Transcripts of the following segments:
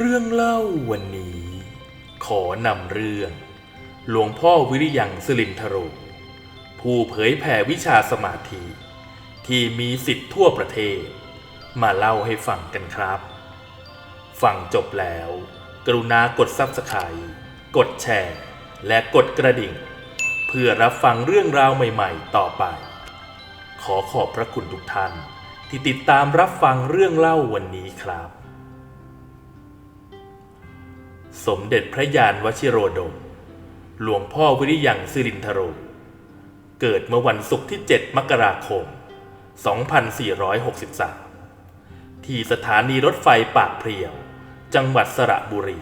เรื่องเล่าวันนี้ ขอนำเรื่อง หลวงพ่อวิริยังสลินทโรผู้เผยแผ่วิชาสมาธิ ที่มีสิทธิ์ทั่วประเทศ มาเล่าให้ฟังกันครับ ฟังจบแล้ว กรุณากดซับสไครต์กดแชร์ และกดกระดิ่ง เพื่อรับฟังเรื่องราวใหม่ๆ ต่อไป ขอขอบพระคุณทุกท่าน ที่ติดตามรับฟังเรื่องเล่าวันนี้ครับ สมเด็จพระยานวชิโรดม หลวงพ่อวิริยังสิรินทโร เกิดเมื่อวันศุกร์ที่ 7 มกราคม 2463 ที่สถานีรถไฟปากเพลียว จังหวัดสระบุรี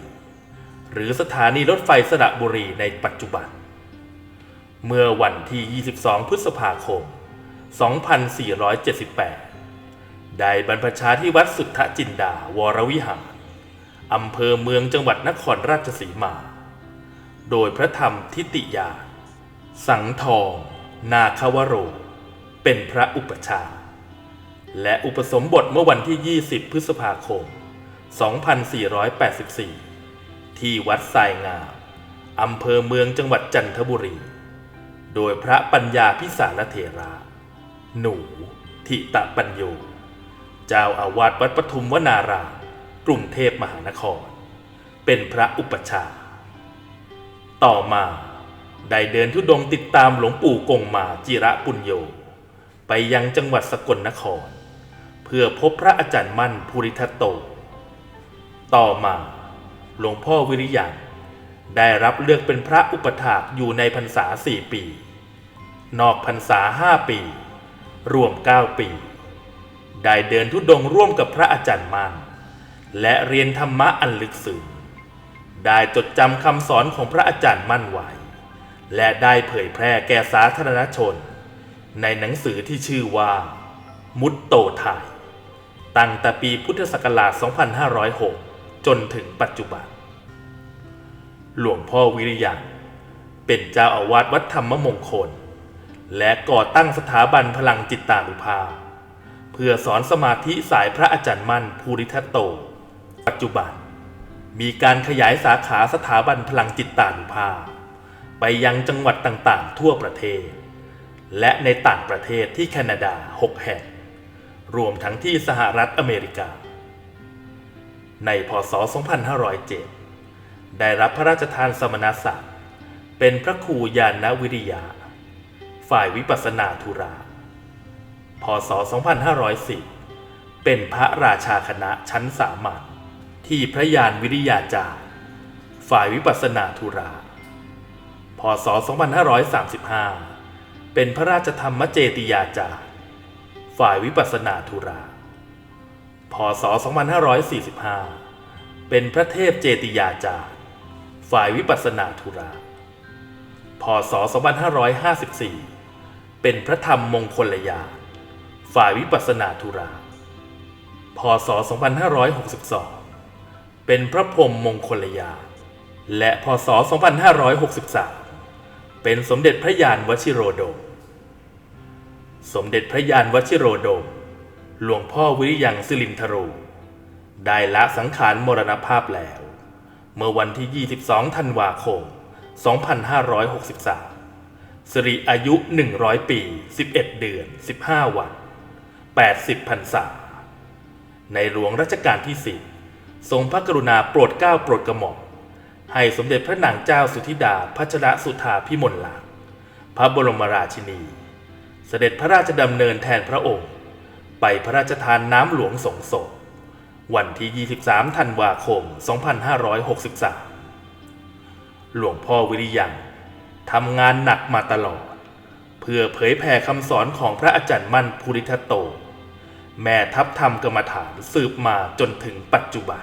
หรือสถานีรถไฟสระบุรีในปัจจุบัน เมื่อวันที่ 22 พฤษภาคม 2478 ได้บรรพชาที่วัดสุทธจินดาวรวิหาร อำเภอเมืองจังหวัดนครราชสีมา โดยพระธรรมทิติยา สังทอง นาควโร เป็นพระอุปชา และอุปสมบทเมื่อวันที่ 20 พฤษภาคม 2484 ที่วัดทรายงามอำเภอเมืองจังหวัดจันทบุรี โดยพระปัญญาพิสารเถระ หนู ทิตะปัญโย เจ้าอาวาสวัดปทุมวนาราม กรุงเทพมหานคร เป็นพระอุปชา ต่อมาได้เดินทุดงค์ติดตามหลวงปู่กงมาจิระปุญโย ไปยังจังหวัดสกลนคร เพื่อพบพระอาจารย์มั่นภูริทัตโต ต่อมาหลวงพ่อวิริยังได้รับเลือกเป็นพระอุปถากอยู่ในพรรษาสี่ปี นอกพรรษาห้าปี รวมเก้าปี ได้เดินทุดงค์ร่วมกับพระอาจารย์มั่น และเรียนธรรมะอันลึกซึ้งได้จดจำคำสอนของพระอาจารย์มั่นไว้ และได้เผยแพร่แก่สาธารณชน ในหนังสือที่ชื่อว่า มุตโตไทยตั้งแต่ปีพุทธศักราช 2506 จนถึงปัจจุบัน หลวงพ่อวิริยังเป็นเจ้าอาวาสวัดธรรมมงคล และก่อตั้งสถาบันพลังจิตตานุภาพ เพื่อสอนสมาธิสายพระอาจารย์มั่นภูริทัตโต จุบัน มีการขยายสาขาสถาบันพลังจิตตานุภาพ ไปยังจังหวัดต่างๆ ทั่วประเทศ และในต่างประเทศที่แคนาดา 6 แห่ง รวมทั้งที่สหรัฐอเมริกา ในพศ 2507 ได้รับพระราชทานสมณศักดิ์เป็นพระครูยานวิริยะฝ่ายวิปัสสนาธุระพศ 2510 เป็นพระราชาคณะชั้นสามัญ ที่พระยานวิริยาจารย์ฝ่ายวิปัสสนาธุระพศ 2535 เป็นพระราชธรรมเจติยาจารย์ฝ่ายวิปัสสนาธุระพศ 2545 เป็นพระเทพเจติยาจารย์ฝ่ายวิปัสสนาธุระพศ 2554 เป็นพระธรรมมงคลยาฝ่ายวิปัสสนาธุระพศ 2562 เป็นพระพรหมมงคลยา และพศ 2563 เป็นสมเด็จพระยานวชิโรดม สมเด็จพระยานวชิโรดม หลวงพ่อวิริยังสิรินทโรได้ละสังขารมรณภาพแล้ว เมื่อวันที่ 22 ธันวาคม 2563 สิริอายุ 100 ปี 11 เดือน 15 วัน 80พรรษาในหลวงรัชกาลที่10 ทรงพระกรุณาโปรดเกล้าโปรดกระหม่อมให้สมเด็จพระนางเจ้าสุธิดาพัชรสุธาพิมลลักษณ์พระบรมราชินี เสด็จพระราชดำเนินแทนพระองค์ ไปพระราชทานน้ำหลวงสงศพวันที่ 23 ธันวาคม 2563 หลวงพ่อวิริยังทำงานหนักมาตลอด เพื่อเผยแผ่คำสอนของพระอาจารย์มั่นภูริทัตโต แม่ทัพธรรมกรรมฐานสืบมาจนถึงปัจจุบัน